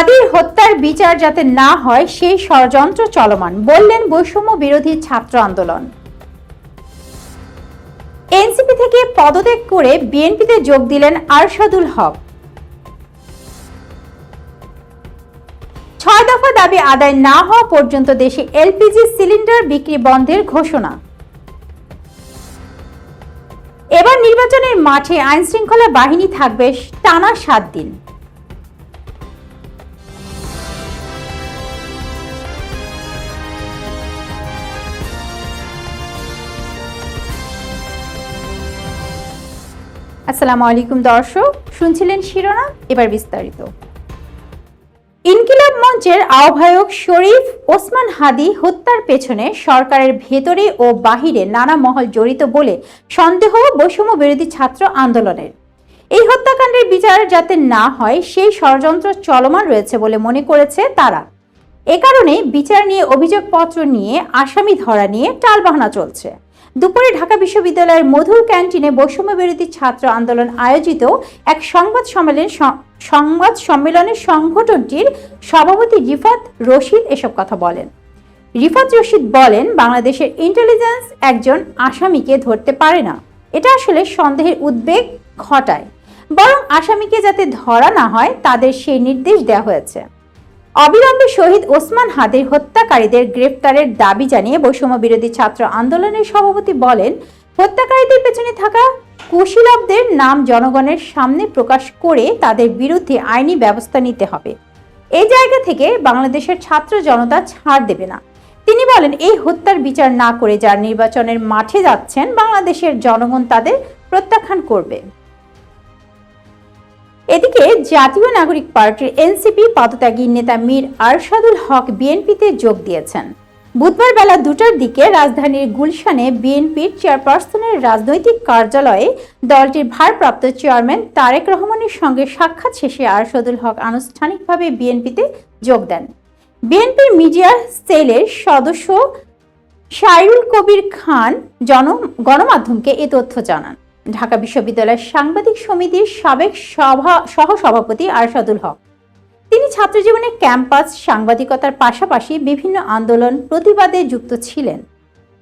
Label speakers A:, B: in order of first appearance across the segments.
A: হাদির হত্যার বিচার যাতে না হয়, সেই ষড়যন্ত্র চলমান, বললেন বৈষম্য বিরোধী ছাত্র আন্দোলন। এনসিপি থেকে পদত্যাগ করে বিএনপিতে যোগ দিলেন আরশাদুল হক। ছয় দফা দাবি আদায় না হওয়া পর্যন্ত দেশে এলপিজি সিলিন্ডার বিক্রি বন্ধের ঘোষণা। এবার নির্বাচনের মাঠে আইন শৃঙ্খলা বাহিনী থাকবে টানা সাত দিন। আসসালামু আলাইকুম দর্শক, শুনছিলেন শিরোনাম, এবার বিস্তারিত। ইনকিলাব মঞ্চের আহ্বায়ক শরীফ ওসমান হাদি হত্যার পেছনে সরকারের ভেতরে ও বাহিরে নানা মহল জড়িত বলে সন্দেহ বৈষম্য বিরোধী ছাত্র আন্দোলনের। এই হত্যাকাণ্ডের বিচার যাতে না হয়, সেই ষড়যন্ত্র চলমান রয়েছে বলে মনে করেছে তারা। এ কারণে বিচার নিয়ে অভিযোগপত্র নিয়ে, আসামি ধরা নিয়ে টালবাহানা চলছে। দুপুরে ঢাকা বিশ্ববিদ্যালয়ের মধুর ক্যান্টিনে বৈষম্য বিরোধী ছাত্র আন্দোলন আয়োজিত এক সংবাদ সম্মেলন সংবাদ সম্মেলনে সংগঠনটির সভাপতি রিফাত রশিদ এসব কথা বলেন। রিফাত রশিদ বলেন, বাংলাদেশের ইন্টেলিজেন্স একজন আসামিকে ধরতে পারে না। এটা আসলে সন্দেহের উদ্বেগ ঘটায়। বরং আসামিকে যাতে ধরা না হয়, তাদের সেই নির্দেশ দেওয়া হয়েছে। অবিলম্বে শহীদ ওসমান হাদির হত্যাকারীদের গ্রেফতারের দাবি জানিয়ে বৈষম্য বিরোধী ছাত্র আন্দোলনের সভাপতি বলেন, হত্যাকারীদের পেছনে থাকা কুশীলবদের নাম জনগণের সামনে প্রকাশ করে তাদের বিরুদ্ধে আইনি ব্যবস্থা নিতে হবে। এই জায়গা থেকে বাংলাদেশের ছাত্র জনতা ছাড় দেবে না। তিনি বলেন, এই হত্যার বিচার না করে যার নির্বাচনের মাঠে যাচ্ছেন, বাংলাদেশের জনগণ তাদের প্রত্যাখ্যান করবে। এদিকে জাতীয় নাগরিক পার্টির এনসিপি পদত্যাগী নেতা মীর আরশাদুল হক বিএনপিতে যোগ দিয়েছেন। বুধবার বেলা দুটার দিকে রাজধানীর গুলশানে বিএনপির চেয়ারপারসনের রাজনৈতিক কার্যালয়ে দলটির ভারপ্রাপ্ত চেয়ারম্যান তারেক রহমানের সঙ্গে সাক্ষাৎ শেষে আরশাদুল হক আনুষ্ঠানিকভাবে বিএনপিতে যোগ দেন। বিএনপির মিডিয়া সেলের সদস্য শাইরুল কবির খান জন গণমাধ্যমকে এ তথ্য জানান। ঢাকা বিশ্ববিদ্যালয়ের সাংবাদিক সমিতির সাবেক সভা, সহসভাপতি আরশাদুল হক। তিনি ছাত্রজীবনে ক্যাম্পাস, সাংবাদিকতার পাশাপাশি বিভিন্ন আন্দোলন, প্রতিবাদে যুক্ত ছিলেন।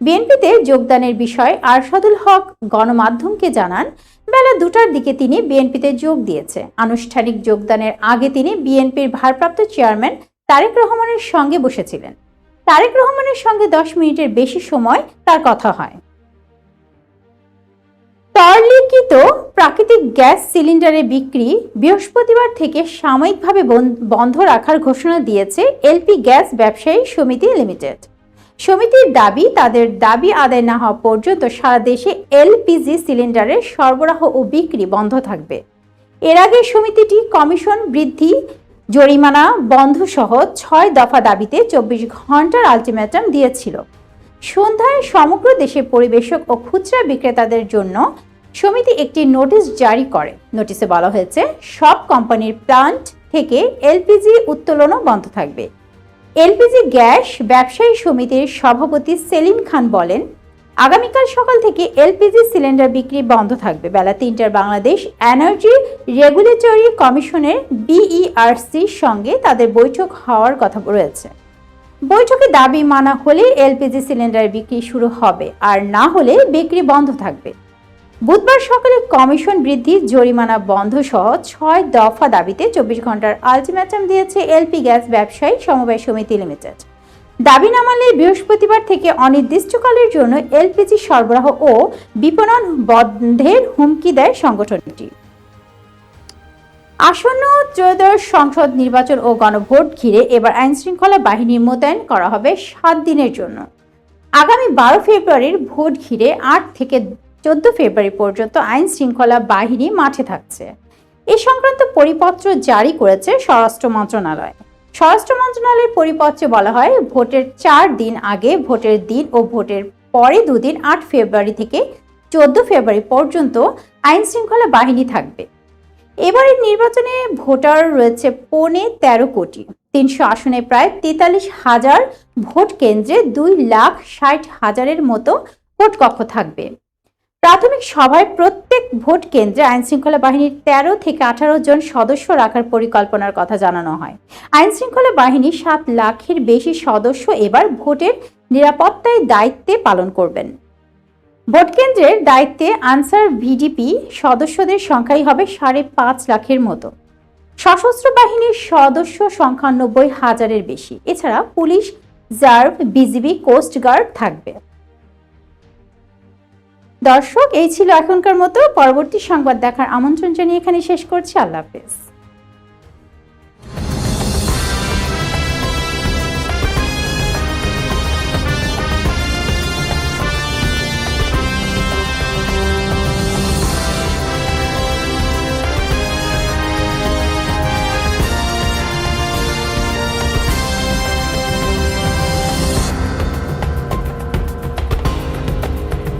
A: বিএনপিতে যোগদানের বিষয়ে আরশাদুল হক গণমাধ্যমকে জানান, বেলা দুটার দিকে তিনি বিএনপিতে যোগ দিয়েছে। আনুষ্ঠানিক যোগদানের আগে তিনি বিএনপির ভারপ্রাপ্ত চেয়ারম্যান তারেক রহমানের সঙ্গে বসেছিলেন। তারেক রহমানের সঙ্গে দশ মিনিটের বেশি সময় তার কথা হয়। তরলিখিত প্রাকৃতিক গ্যাস সিলিন্ডারের বিক্রি বৃহস্পতিবার থেকে সাময়িকভাবে বন্ধ রাখার ঘোষণা দিয়েছে এলপি গ্যাস ব্যবসায়ী সমিতি লিমিটেড। সমিতির দাবি, তাদের দাবি আদায় না হওয়া পর্যন্ত সারা দেশে এলপিজি সিলিন্ডারের সরবরাহ ও বিক্রি বন্ধ থাকবে। এর আগে সমিতিটি কমিশন বৃদ্ধি, জরিমানা বন্ধ সহ ছয় দফা দাবিতে চব্বিশ ঘণ্টার আলটিমেটাম দিয়েছিল। সন্ধ্যায় সমগ্র দেশে পরিবেশক ও খুচরা বিক্রেতাদের জন্য সমিতি একটি নোটিশ জারি করে। নোটিশে বলা হয়েছে, সব কোম্পানির প্লান্ট থেকে এলপিজি উত্তোলনও বন্ধ থাকবে। এলপিজি গ্যাস ব্যবসায়ী সমিতির সভাপতি সেলিম খান বলেন, আগামীকাল সকাল থেকে এলপিজি সিলিন্ডার বিক্রি বন্ধ থাকবে। বেলা তিনটার বাংলাদেশ এনার্জি রেগুলেটরি কমিশনের বিইআরসির সঙ্গে তাদের বৈঠক হওয়ার কথা রয়েছে। বৈঠকে দাবি মানা হলে এলপিজি সিলিন্ডার বিক্রি শুরু হবে, আর না হলে বিক্রি বন্ধ থাকবে। বুধবার সকালে কমিশন বৃদ্ধি, জরিমানা বন্ধ সহ ছয় দফা দাবিতে চব্বিশ ঘণ্টার আলটিমেটাম দিয়েছে এলপি গ্যাস ব্যবসায়ী সমবায় সমিতি লিমিটেড। দাবি না মানলে বৃহস্পতিবার থেকে অনির্দিষ্টকালের জন্য এলপিজি সরবরাহ ও বিপণন বন্ধের হুমকি দেয় সংগঠনটি। আসন্ন ত্রয়োদশ সংসদ নির্বাচন ও গণভোট ঘিরে এবার আইনশৃঙ্খলা বাহিনী মোতায়েন করা হবে সাত দিনের জন্য। আগামী বারো ফেব্রুয়ারির ভোট ঘিরে আট থেকে চোদ্দ ফেব্রুয়ারি পর্যন্ত আইন শৃঙ্খলা বাহিনী মাঠে থাকছে। এ সংক্রান্ত পরিপত্র জারি করেছে স্বরাষ্ট্র মন্ত্রণালয়। স্বরাষ্ট্র মন্ত্রণালয়ের পরিপত্রে বলা হয়, ভোটের চার দিন আগে, ভোটের দিন ও ভোটের পরে দুদিন আট ফেব্রুয়ারি থেকে চোদ্দ ফেব্রুয়ারি পর্যন্ত আইন শৃঙ্খলা বাহিনী থাকবে। এবারের নির্বাচনে ভোটার রয়েছে পৌনে তেরো কোটি। তিনশো আসনে প্রায় তেতাল্লিশ হাজার ভোট কেন্দ্রে দুই লাখ ষাট হাজারের মতো ভোট কক্ষ থাকবে। প্রাথমিক সভায় প্রত্যেক ভোট কেন্দ্রে আইনশৃঙ্খলা বাহিনীর তেরো থেকে আঠারো জন সদস্য রাখার পরিকল্পনার কথা জানানো হয়। আইনশৃঙ্খলা বাহিনী সাত লাখের বেশি সদস্য এবার ভোটের নিরাপত্তায় দায়িত্বে পালন করবেন। ভোট কেন্দ্রের দায়িত্বে আনসার ভিডিপি সদস্যদের সংখ্যাই হবে সাড়ে পাঁচ লাখের মতো। সশস্ত্র বাহিনীর সদস্য সংখ্যা নব্বই হাজারের বেশি। এছাড়া police RAB BGB, coast guard থাকবে। দর্শক, এই ছিল এখনকার মতো। পরবর্তী সংবাদ দেখার আমন্ত্রণ জানিয়ে এখানে শেষ করছি। আল্লাহ হাফেজ।